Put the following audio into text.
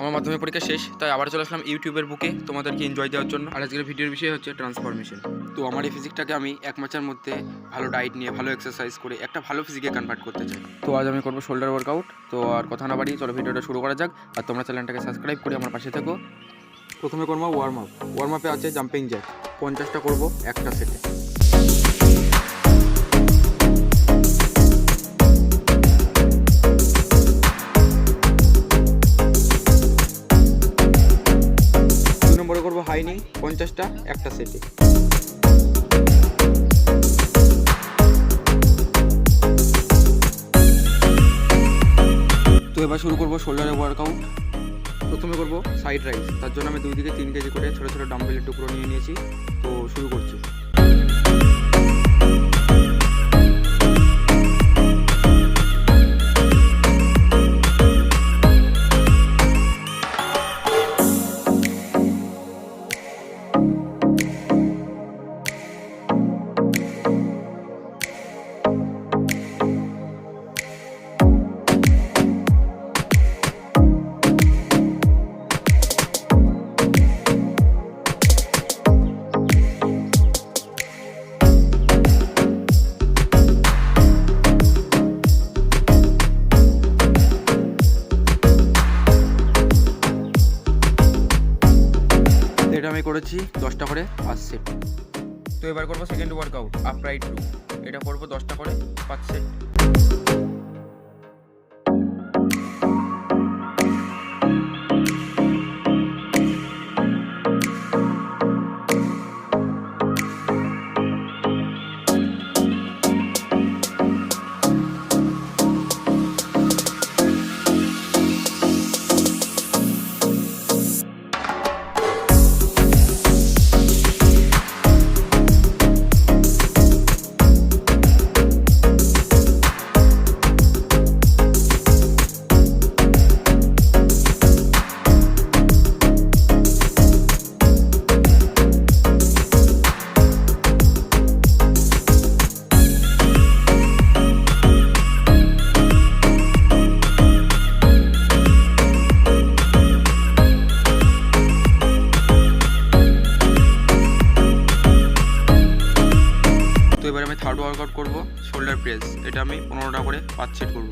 আমার মাধ্যমিক পরীক্ষা শেষ, তাই আবার চলে আসলাম ইউটিউবের বুকে তোমাদেরকে এনজয় দেওয়ার জন্য। আর আজকের ভিডিওর বিষয় হচ্ছে ট্রান্সফরমেশন তো আমার এই ফিজিকটাকে আমি এক মাসের মধ্যে ভালো ডায়েট নিয়ে, ভালো এক্সারসাইজ করে একটা ভালো ফিজিকে কনভার্ট করতে চাই। তো আজ আমি করব শোল্ডার ওয়ার্কআউট তো আর কথা না বাড়ি চলো ভিডিওটা শুরু করা যাক। আর তোমরা চ্যানেলটাকে সাবস্ক্রাইব করে আমার পাশে থেকো। প্রথমে করব ওয়ার্ম আপ ওয়ার্ম আপে আছে জাম্পিং জ্যাক পঞ্চাশটা করব একটা সেটে নম্বরে করব হাই নি পঞ্চাশটা, একটা সেটে। তো এবার শুরু করব শোল্ডারের ওয়ার্কআউট প্রথমে করব সাইড রাইস তার জন্য আমি দুই দিকে তিন কেজি করে ছোটো ছোটো ডাম্বেলের টুকরো নিয়ে নিয়েছি। তো শুরু করছি। আমি করেছি, দশটা করে পাঁচ সেট তো এবার করব সেকেন্ড ওয়ার্কআউট আপরাইট টু এটা করব দশটা করে পাঁচ সেট থার্ড ওয়ার্কআউট করব শোল্ডার প্রেস এটা আমি পনেরোটা করে পাঁচ সেট করব।